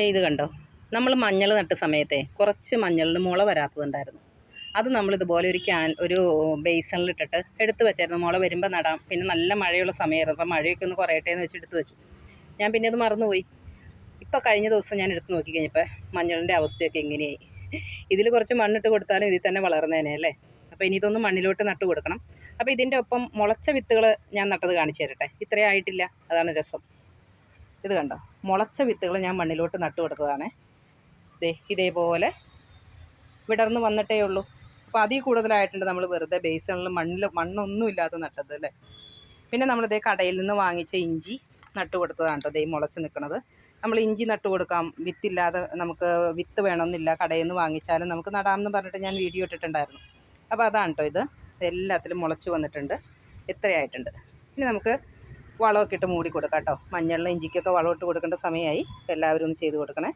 ഇത് കണ്ടോ? നമ്മൾ മഞ്ഞൾ നട്ട സമയത്തെ കുറച്ച് മഞ്ഞളിന് മുള വരാത്തതുണ്ടായിരുന്നു. അത് നമ്മൾ ഇതുപോലെ ഒരു ക്യാൻ ഒരു ബേസണിലിട്ടിട്ട് എടുത്ത് വെച്ചായിരുന്നു. മുള വരുമ്പോൾ നടാം. പിന്നെ നല്ല മഴയുള്ള സമയമായിരുന്നു. അപ്പോൾ മഴയൊക്കെ ഒന്ന് കുറയട്ടെ എന്ന് വെച്ച് എടുത്ത് വെച്ചു. ഞാൻ പിന്നെ അത് മറന്നുപോയി. ഇപ്പോൾ കഴിഞ്ഞ ദിവസം ഞാൻ എടുത്ത് നോക്കി കഴിഞ്ഞപ്പോൾ മഞ്ഞളിന്റെ അവസ്ഥയൊക്കെ എങ്ങനെയായി? ഇതിൽ കുറച്ച് മണ്ണിട്ട് കൊടുത്താലും ഇതിൽ തന്നെ വളർന്നേനെ അല്ലേ? അപ്പോൾ ഇനി ഇതൊന്ന് മണ്ണിലോട്ട് നട്ട് കൊടുക്കണം. അപ്പോൾ ഇതിന്റെ ഒപ്പം മുളച്ച വിത്തുകൾ ഞാൻ നട്ടത് കാണിച്ചു തരട്ടെ? ഇത്രയും ആയിട്ടില്ല. അതാണ് രസം. ഇത് കണ്ടോ? മുളച്ച വിത്തുകൾ ഞാൻ മണ്ണിലോട്ട് നട്ടു കൊടുത്തതാണ്. ദേ ഇതേപോലെ വിടർന്ന് വന്നിട്ടേ ഉള്ളൂ. അപ്പോൾ അതിൽ കൂടുതലായിട്ടുണ്ട് നമ്മൾ വെറുതെ ബേസണിൽ മണ്ണിൽ മണ്ണൊന്നും ഇല്ലാതെ നട്ടത് അല്ലേ? പിന്നെ നമ്മളിതേ കടയിൽ നിന്ന് വാങ്ങിച്ച ഇഞ്ചി നട്ടു കൊടുത്തതാണ് കേട്ടോ ദേ മുളച്ച് നിൽക്കുന്നത് നമ്മൾ ഇഞ്ചി നട്ടു കൊടുക്കാം. വിത്തില്ലാതെ നമുക്ക് വിത്ത് വേണമെന്നില്ല. കടയിൽ നിന്ന് വാങ്ങിച്ചാലും നമുക്ക് നടാമെന്ന് പറഞ്ഞിട്ട് ഞാൻ വീഡിയോ ഇട്ടിട്ടുണ്ടായിരുന്നു. അപ്പോൾ അതാണ് കേട്ടോ ഇത്. എല്ലാത്തിലും മുളച്ച് വന്നിട്ടുണ്ട്. എത്രയായിട്ടുണ്ട് ഇനി നമുക്ക് വളമൊക്കെ ഇട്ട് മൂടി കൊടുക്കാം കേട്ടോ. മഞ്ഞളിലും ഇഞ്ചിക്കൊക്കെ വളമിട്ട് കൊടുക്കേണ്ട സമയമായി. എല്ലാവരും ഒന്ന് ചെയ്ത് കൊടുക്കണേ.